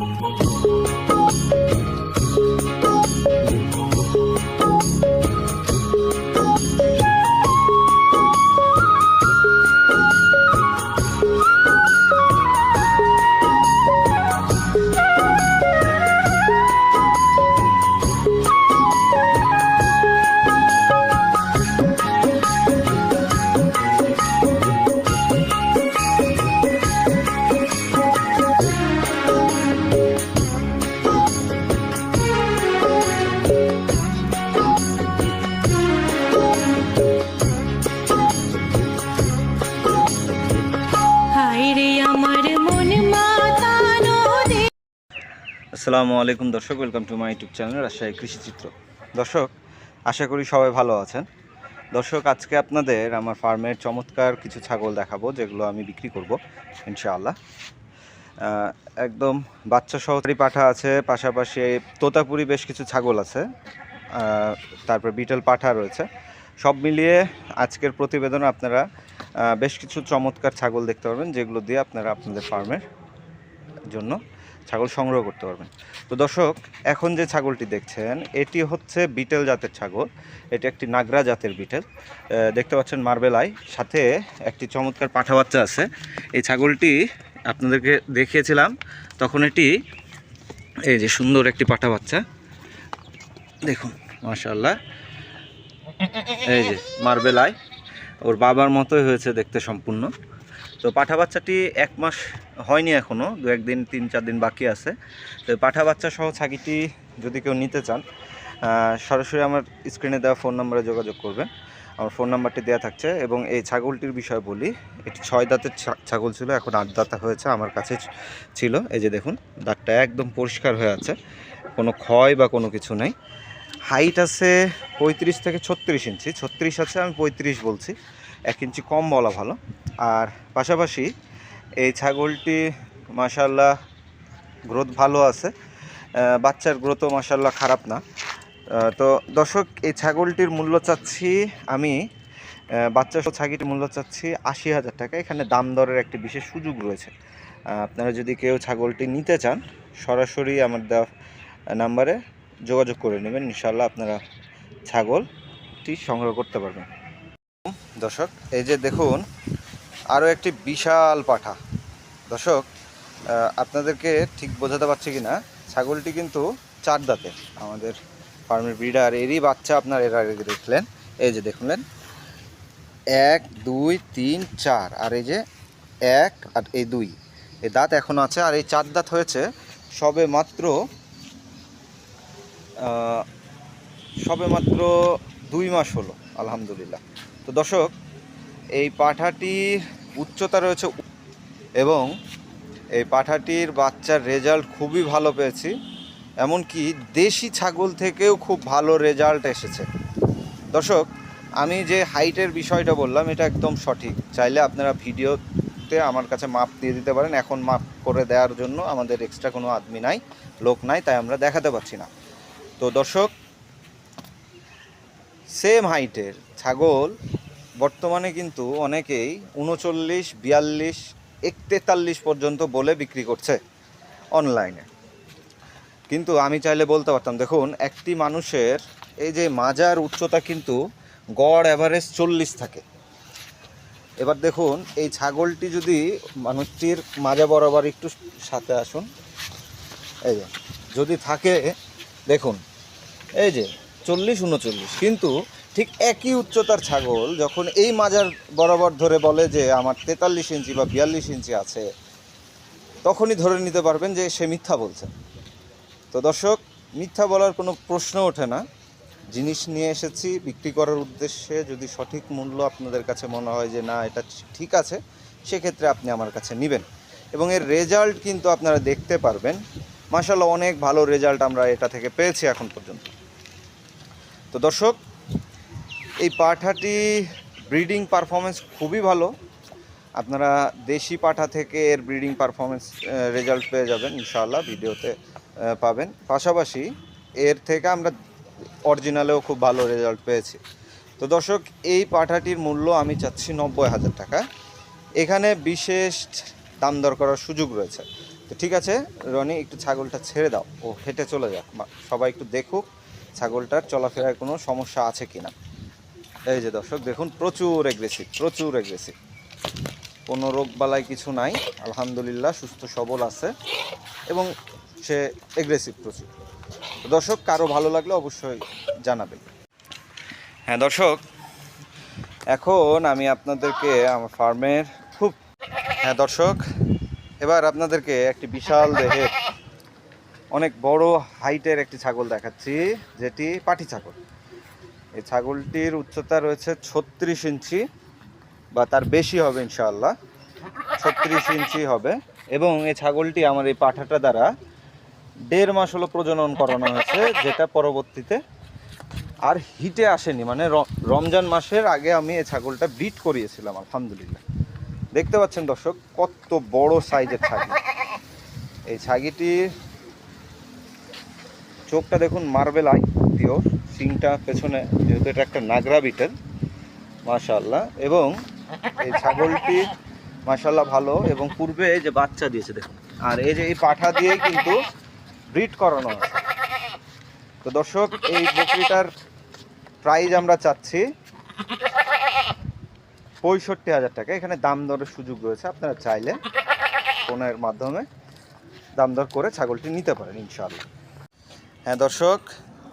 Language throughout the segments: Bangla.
হায় আসসালামু আলাইকুম দর্শক welcome to my YouTube channel Rajshahi Krishichitra দর্শক, আশা করি সবাই ভালো আছেন। দর্শক, আজকে আপনাদের আমার ফার্মের চমৎকার কিছু ছাগল দেখাবো, যেগুলো আমি বিক্রি করব, ইনশাআল্লাহ। একদম বাচ্চা সহকারী পাঠা আছে, পাশাপাশি তোতাপুরি বেশ কিছু ছাগল আছে তারপর বিটেল পাঠা রয়েছে। সব মিলিয়ে আজকের প্রতিবেদনে আপনারা বেশ কিছু চমৎকার ছাগল দেখতে পারবেন, যেগুলো দিয়ে আপনারা আপনাদের ফার্মের জন্য ছাগল সংগ্রহ করতে পারবেন। তো দর্শক, এখন যে ছাগলটি দেখছেন, এটি হচ্ছে বিটেল জাতের ছাগল। এটি একটি নাগরা জাতের বিটেল। দেখতে পাচ্ছেন মার্বেলাই। সাথে একটি চমৎকার পাঠা বাচ্চা আছে। এই ছাগলটি আপনাদেরকে দেখিয়েছিলাম। তখন এটি এই যে সুন্দর একটি পাঠা বাচ্চা। দেখুন মাশাল্লাহ এই যে মার্বেলাই। ওর বাবার মতোই হয়েছে দেখতে সম্পূর্ণ। তো পাঠা বাচ্চাটি এক মাস হয়নি এখনও দু একদিন, তিন চার দিন বাকি আছে। তো পাঠা বাচ্চা সহ ছাগিটি যদি কেউ নিতে চান সরাসরি আমার স্ক্রিনে দেওয়া ফোন নাম্বারে যোগাযোগ করবেন। আমার ফোন নাম্বারটি দেওয়া থাকছে এবং এই ছাগলটির বিষয়ে বলি, এটি ছয় দাঁতের ছাগল ছিল, এখন আট দাঁতা হয়েছে, আমার কাছে ছিল। এই যে দেখুন, দাঁতটা একদম পরিষ্কার হয়ে আছে, কোনো ক্ষয় বা কোনো কিছু নেই। হাইট আছে পঁয়ত্রিশ থেকে ছত্রিশ ইঞ্চি, ছত্রিশ আছে আমি পঁয়ত্রিশ বলছি, এক ইঞ্চি কম বলা ভালো। আর পাশাপাশি এই ছাগলটি মাসাল্লাহ গ্রোথ ভালো আছে। বাচ্চার গ্রোথও মাসাল্লাহ খারাপ না। তো দর্শক, এই ছাগলটির মূল্য চাচ্ছি আমি বাচ্চা সহ ছাগিটির মূল্য চাচ্ছি আশি হাজার টাকা। এখানে দাম দরের একটি বিশেষ সুযোগ রয়েছে। আপনারা যদি কেউ ছাগলটি নিতে চান, সরাসরি আমার দেওয়া নাম্বারে যোগাযোগ করে নেবেন। ইনশাল্লাহ আপনারা ছাগলটি সংগ্রহ করতে পারবেন। দর্শক, এই যে দেখুন আরও একটি বিশাল পাঠা। দর্শক আপনাদেরকে ঠিক বোঝাতে পারছি কি না ছাগলটি কিন্তু চার দাঁতের। আমাদের ফার্মের ব্রিডার এরই বাচ্চা আপনার এর আগে দেখলেন। এই যে দেখলেন, এক, দুই, তিন, চার আর এই যে এক আর এই দুই। এই দাঁত এখনও আছে আর এই চার দাঁত হয়েছে সবে মাত্র সবে মাত্র দুই মাস হলো, আলহামদুলিল্লাহ। তো দর্শক, এই পাঠাটির উচ্চতা রয়েছে এবং এই পাঠাটির বাচ্চার রেজাল্ট খুবই ভালো পেয়েছি। এমনকি দেশি ছাগল থেকেও খুব ভালো রেজাল্ট এসেছে। দর্শক, আমি যে হাইটের বিষয়টা বললাম, এটা একদম সঠিক। চাইলে আপনারা ভিডিওতে আমার কাছে মাপ দিয়ে দিতে পারেন। এখন মাপ করে দেওয়ার জন্য আমাদের এক্সট্রা কোনো আদমি নাই, লোক নাই, তাই আমরা দেখাতে পারছি না। তো দর্শক সেম হাইটের ছাগল বর্তমানে কিন্তু অনেকেই উনচল্লিশ, বিয়াল্লিশ এক তেতাল্লিশ পর্যন্ত বলে বিক্রি করছে অনলাইনে। কিন্তু আমি চাইলে বলতে পারতাম, দেখুন, একটি মানুষের এই যে মাজার উচ্চতা কিন্তু গড় অ্যাভারেজ চল্লিশ থাকে। এবার দেখুন, এই ছাগলটি যদি মানুষটির মাজা বরাবর একটু সাথে আসুন, এই যে, যদি থাকে, দেখুন, এই যে, চল্লিশ, উনচল্লিশ, কিন্তু ঠিক একই উচ্চতার ছাগল যখন এই মাজার বরাবর ধরে বলে যে আমার তেতাল্লিশ ইঞ্চি বা বিয়াল্লিশ ইঞ্চি আছে, তখনই ধরে নিতে পারবেন যে সে মিথ্যা বলছে। তো দর্শক, মিথ্যা বলার কোনো প্রশ্ন ওঠে না। জিনিস নিয়ে এসেছি, বিক্রি করার উদ্দেশ্যে যদি সঠিক মূল্য আপনাদের কাছে মনে হয় যে না, এটা ঠিক আছে, সেক্ষেত্রে আপনি আমার কাছে নেবেন। এবং এর রেজাল্ট কিন্তু আপনারা দেখতে পারবেন। মাসাল্লাহ অনেক ভালো রেজাল্ট আমরা এটা থেকে পেয়েছি এখন পর্যন্ত। তো দর্শক এই পাঠাটি ব্রিডিং পারফরমেন্স খুবই ভালো। আপনারা দেশি পাঠা থেকে এর ব্রিডিং পারফরমেন্স রেজাল্ট পেয়ে যাবেন, ইনশাআল্লাহ ভিডিওতে পাবেন। পাশাপাশি এর থেকে আমরা অরিজিনালেও খুব ভালো রেজাল্ট পেয়েছি। তো দর্শক, এই পাঠাটির মূল্য আমি চাচ্ছি নব্বই হাজার টাকা। এখানে বিশেষ দাম দর করার সুযোগ রয়েছে। তো ঠিক আছে, রনি, একটু ছাগলটা ছেড়ে দাও। ও হেঁটে চলে যাক। সবাই একটু দেখুক, ছাগলটার চলাফেরায় কোনো সমস্যা আছে কিনা। এই যে দর্শক, দেখুন, প্রচুর এগ্রেসিভ প্রচুর এগ্রেসিভ কোনো রোগ বালাই কিছু নাই, আলহামদুলিল্লাহ, সুস্থ, সবল আছে এবং সে এগ্রেসিভ প্রচুর। দর্শক, কারও ভালো লাগলে অবশ্যই জানাবেন। হ্যাঁ দর্শক, এখন আমি আপনাদেরকে আমার ফার্মের খুব হ্যাঁ দর্শক, এবার আপনাদেরকে একটি বিশাল দেহের অনেক বড় হাইটের একটি ছাগল দেখাচ্ছি, যেটি পাটি ছাগল। এই ছাগলটির উচ্চতা রয়েছে ছত্রিশ ইঞ্চি বা তার বেশি হবে ইনশাআল্লাহ। ছত্রিশ ইঞ্চি হবে এবং এই ছাগলটি আমার এই পাঠাটা দ্বারা দেড় মাস হলো প্রজনন করানো হয়েছে, যেটা পরবর্তীতে আর হিটে আসেনি। মানে রমজান মাসের আগে আমি এই ছাগলটা ব্রিড করিয়েছিলাম, আলহামদুলিল্লাহ। দেখতে পাচ্ছেন দর্শক, কত বড় সাইজের ছাগি এই ছাগিটির চোখটা দেখুন মার্বেল আই পিওর সিংটা পেছনে, যেহেতু এটা একটা নাগরা বিটেল মাশাআল্লাহ, এবং এই ছাগলটি মাশাআল্লাহ ভালো, এবং পূর্বে এই যে বাচ্চা দিয়েছে, দেখুন। আর এই যে এই পাঠা দিয়েই কিন্তু ব্রিড করানো আছে তো দর্শক, এই বকরিটার প্রাইজ আমরা চাচ্ছি পঁয়ষট্টি হাজার টাকা। এখানে দাম দরের সুযোগ রয়েছে, আপনারা চাইলে ফোনের মাধ্যমে দাম দর করে ছাগলটি নিতে পারেন, ইনশাআল্লাহ। হ্যাঁ দর্শক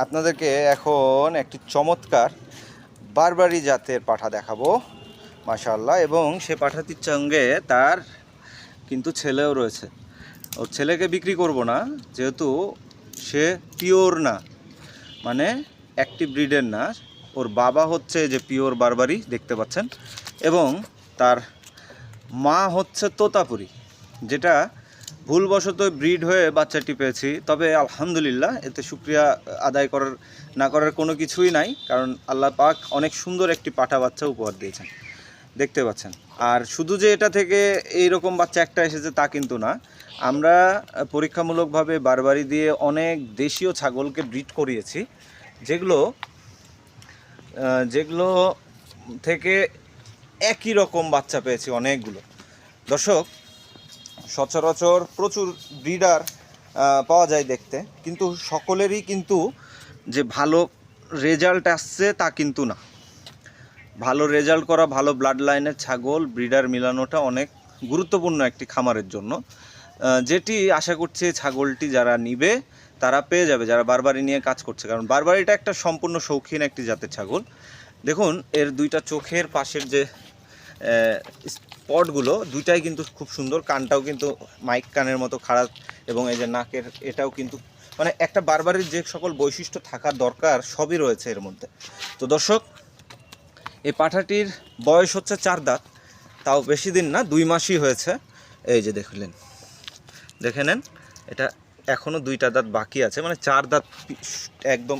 আপনাদেরকে এখন একটি চমৎকার বারবারি জাতের পাঠা দেখাবো, মাশাআল্লাহ, এবং সে পাঠাটির সঙ্গে তার কিন্তু ছেলেও রয়েছে। ওর ছেলেকে বিক্রি করব না, যেহেতু সে পিওর না মানে একটি ব্রিডের না। ওর বাবা হচ্ছে যে পিওর বারবারি দেখতে পাচ্ছেন, এবং তার মা হচ্ছে তোতাপুরি, যেটা ভুলবশত ব্রিড হয়ে বাচ্চাটি পেয়েছি। তবে আলহামদুলিল্লাহ, এতে শুক্রিয়া আদায় করার, না করার কোনো কিছুই নাই, কারণ আল্লাহ পাক অনেক সুন্দর একটি পাঠা বাচ্চা উপহার দিয়েছেন। দেখতে পাচ্ছেন। আর শুধু যে এটা থেকে এই রকম বাচ্চা একটা এসেছে তা কিন্তু না। আমরা পরীক্ষামূলকভাবে বারবারি দিয়ে অনেক দেশীয় ছাগলকে ব্রিড করিয়েছি, যেগুলো যেগুলো থেকে একই রকম বাচ্চা পেয়েছি অনেকগুলো। দর্শক সচরাচর প্রচুর ব্রিডার পাওয়া যায় দেখতে। কিন্তু সকলেরই কিন্তু যে ভালো রেজাল্ট আসছে তা কিন্তু না। ভালো রেজাল্ট করা, ভালো ব্লাড লাইনের ছাগল, ব্রিডার মিলানোটা অনেক গুরুত্বপূর্ণ একটি খামারের জন্য। যেটি আশা করছি ছাগলটি যারা নিবে, তারা পেয়ে যাবে, যারা বারবারই নিয়ে কাজ করছে। কারণ বারবারিটা একটা সম্পূর্ণ শৌখিন একটি জাতের ছাগল। দেখুন, এর দুইটা চোখের পাশের যে স্পটগুলো দুইটাই কিন্তু খুব সুন্দর। কানটাও কিন্তু মাইক কানের মতো খারাপ এবং এই যে নাকের এটাও কিন্তু মানে একটা বারবারের যে সকল বৈশিষ্ট্য থাকা দরকার সবই রয়েছে এর মধ্যে। তো দর্শক, এই পাঠাটির বয়স হচ্ছে চার দাঁত, তাও বেশি দিন না, দুই মাসই হয়েছে। এই যে দেখলেন দেখে নেন, এটা এখনও দুইটা দাঁত বাকি আছে মানে চার দাঁত একদম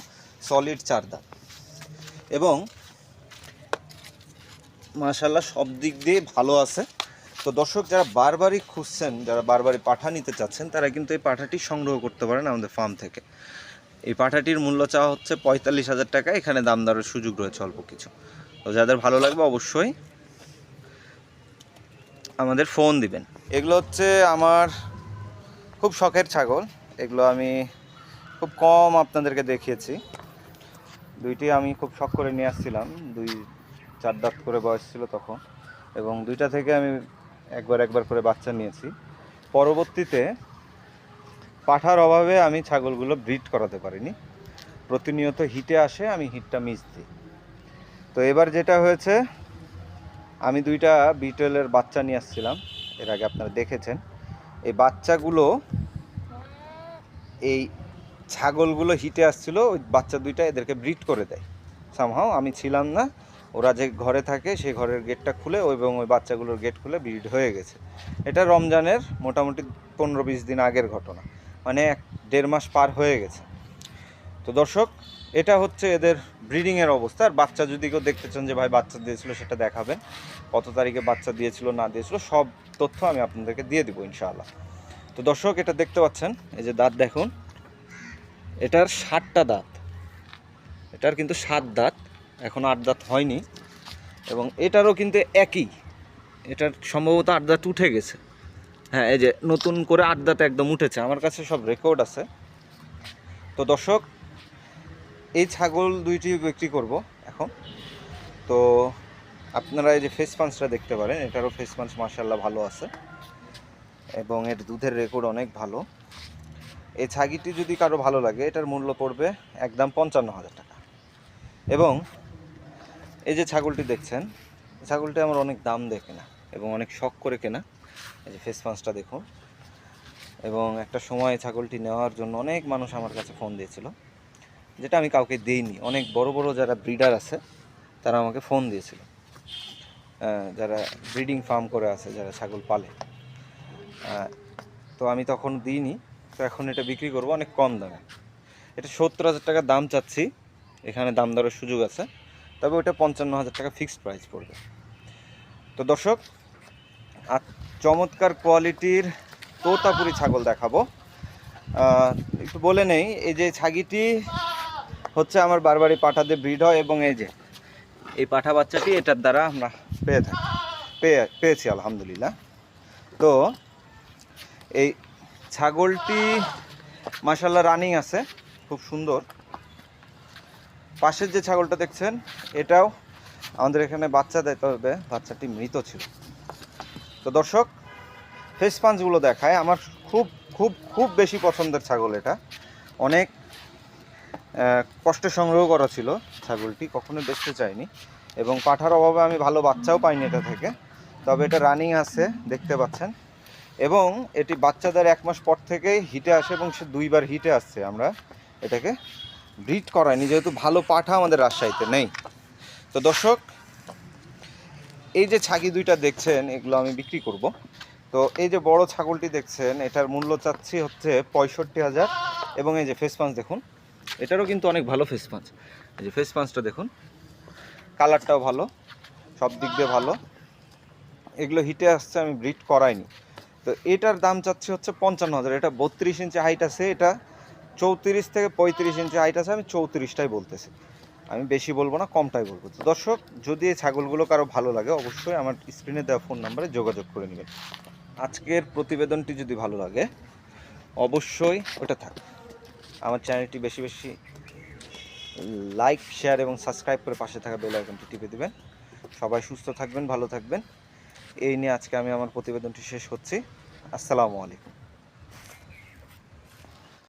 সলিড চার দাঁত। এবং মাশাল্লাহ সব দিক দিয়ে ভালো আছে। তো দর্শক, যারা বারবারই খুঁজছেন, যারা বারবারই পাঠা নিতে চাচ্ছেন, তারা কিন্তু এই পাঠাটি সংগ্রহ করতে পারেন আমাদের ফার্ম থেকে। এই পাঠাটির মূল্য চাওয়া হচ্ছে পঁয়তাল্লিশ হাজার টাকা, এখানে দাম দরের সুযোগ রয়েছে অল্প কিছু। তো যাদের ভালো লাগবে অবশ্যই আমাদের ফোন দিবেন। এগুলো হচ্ছে আমার খুব শখের ছাগল। এগুলো আমি খুব কম আপনাদেরকে দেখিয়েছি। দুইটি আমি খুব শখ করে নিয়ে আসছিলাম, দুই চার দাঁত করে বয়স ছিল তখন এবং দুইটা থেকে আমি একবার একবার করে বাচ্চা নিয়েছি। পরবর্তীতে পাঠার অভাবে আমি ছাগলগুলো ব্রিড করাতে পারিনি। প্রতিনিয়ত হিটে আসে, আমি হিটটা মিস দিই। তো এবার যেটা হয়েছে, আমি দুইটা বিটেলের বাচ্চা নিয়ে আসছিলাম, এর আগে আপনারা দেখেছেন। এই বাচ্চাগুলো, এই ছাগলগুলো হিটে আসছিল, ওই বাচ্চা দুইটা এদেরকে ব্রিড করে দেয়। সামহাও আমি ছিলাম না ওরা যে ঘরে থাকে সেই ঘরের গেটটা খুলে এবং ওই বাচ্চাগুলোর গেট খুলে ব্রিড হয়ে গেছে। এটা রমজানের মোটামুটি পনেরো বিশ দিন আগের ঘটনা। মানে এক দেড় মাস পার হয়ে গেছে। তো দর্শক, এটা হচ্ছে এদের ব্রিডিংয়ের অবস্থা। আর বাচ্চা যদি কেউ দেখতে চান যে ভাই বাচ্চা দিয়েছিল সেটা দেখাবেন। কত তারিখে বাচ্চা দিয়েছিল, না দিয়েছিল, সব তথ্য আমি আপনাদেরকে দিয়ে দিব ইনশাআল্লাহ। তো দর্শক, এটা দেখতে পাচ্ছেন, এই যে দাঁত দেখুন। এটার ষাটটা দাঁত। এটার কিন্তু সাত দাঁত। এখন আট দাঁত হয়নি এবং এটারও কিন্তু একই। এটার সম্ভবত আট দাঁত উঠে গেছে। হ্যাঁ এই যে নতুন করে আড্ডাতে একদম উঠেছে। আমার কাছে সব রেকর্ড আছে। তো দর্শক, এই ছাগল দুইটি বিক্রি করব এখন। তো আপনারা এই যে ফেস পাঞ্চটা দেখতে পারেন, এটারও ফেস পাঞ্চ মার্শাল্লাহ ভালো আছে এবং এর দুধের রেকর্ড অনেক ভালো। এই ছাগিটি যদি কারও ভালো লাগে, এটার মূল্য পড়বে একদম পঞ্চান্ন হাজার টাকা। এবং এই যে ছাগলটি দেখছেন ছাগলটি আমার অনেক দাম দিয়ে কেনা এবং অনেক শখ করে কেনা। এই যে ফেস পাঞ্চটা দেখুন। এবং একটা সময় ছাগলটি নেওয়ার জন্য অনেক মানুষ আমার কাছে ফোন দিয়েছিল, যেটা আমি কাউকে দেইনি। অনেক বড় বড় যারা ব্রিডার আছে, তারা আমাকে ফোন দিয়েছিল। যারা ব্রিডিং ফার্ম করে আছে, যারা ছাগল পালে। তো আমি তখন দিইনি, তো এখন এটা বিক্রি করব অনেক কম দামে। এটা সত্তর হাজার টাকা দাম চাচ্ছি। এখানে দাম দরের সুযোগ আছে। তবে ওটা পঞ্চান্ন হাজার টাকা ফিক্সড প্রাইস পড়বে। তো দর্শক, আর চমৎকার কোয়ালিটির তোতাপুরি ছাগল দেখাবো। একটু বলে নেই, এই যে ছাগিটি হচ্ছে আমার বারবারই পাঠাতে ব্রিড হয় এবং এই যে, এই পাঠা বাচ্চাটি এটার দ্বারা আমরা পেয়ে থাকি, পেয়ে, পেয়েছি আলহামদুলিল্লাহ। তো এই ছাগলটি মাসাল্লাহ রানিং আছে, খুব সুন্দর। পাশের যে ছাগলটা দেখছেন, এটাও আমাদের এখানে বাচ্চা দিতে হবে। বাচ্চাটি মৃত ছিল। তো দর্শক ফেস পাঞ্চগুলো দেখায়। আমার খুব খুব খুব বেশি পছন্দের ছাগল এটা। অনেক কষ্টে সংগ্রহ করা ছিল ছাগলটি, কখনো বেচতে চাইনি। এবং পাঠার অভাবে আমি ভালো বাচ্চাও পাইনি এটা থেকে। তবে এটা রানিং আছে, দেখতে পাচ্ছেন। এবং এটি বাচ্চাদের এক মাস পর থেকেই হিটে আসে এবং সে দুইবার হিটে আসছে আমরা এটাকে ব্রিড করায়নি, যেহেতু ভালো পাঠা আমাদের রাজশাহীতে নেই। তো দর্শক, এই যে ছাগি দুইটা দেখছেন, এগুলো আমি বিক্রি করব। তো এই যে বড় ছাগলটি দেখছেন, এটার মূল্য চাচ্ছি হচ্ছে পঁয়ষট্টি হাজার এবং এই যে ফেস পাঞ্চ দেখুন, এটারও কিন্তু অনেক ভালো ফেস পাঞ্চ এই যে ফেস পাঞ্চটা দেখুন কালারটাও ভালো, সব দিক দিয়ে ভালো। এগুলো হিটে আসছে, আমি ব্রিড করাইনি। তো এটার দাম চাচ্ছি হচ্ছে পঞ্চান্ন হাজার, এটা বত্রিশ ইঞ্চি হাইট আছে, এটা চৌত্রিশ থেকে পঁয়ত্রিশ ইঞ্চি হাইট আছে, আমি চৌত্রিশটাই বলতেছি। আমি বেশি বলব না, কমটাই বলব। দর্শক, যদি এই ছাগলগুলো কারও ভালো লাগে, অবশ্যই আমার স্ক্রিনে দেওয়া ফোন নাম্বারে যোগাযোগ করে নেবেন। আজকের প্রতিবেদনটি যদি ভালো লাগে, অবশ্যই ওটা থাক। আমার চ্যানেলটি বেশি বেশি লাইক শেয়ার এবং সাবস্ক্রাইব করে পাশে থাকা বেল আইকনটি টিপে দিবেন। সবাই সুস্থ থাকবেন, ভালো থাকবেন। এই নিয়ে আজকে আমি আমার প্রতিবেদনটি শেষ করছি। আসসালামু আলাইকুম।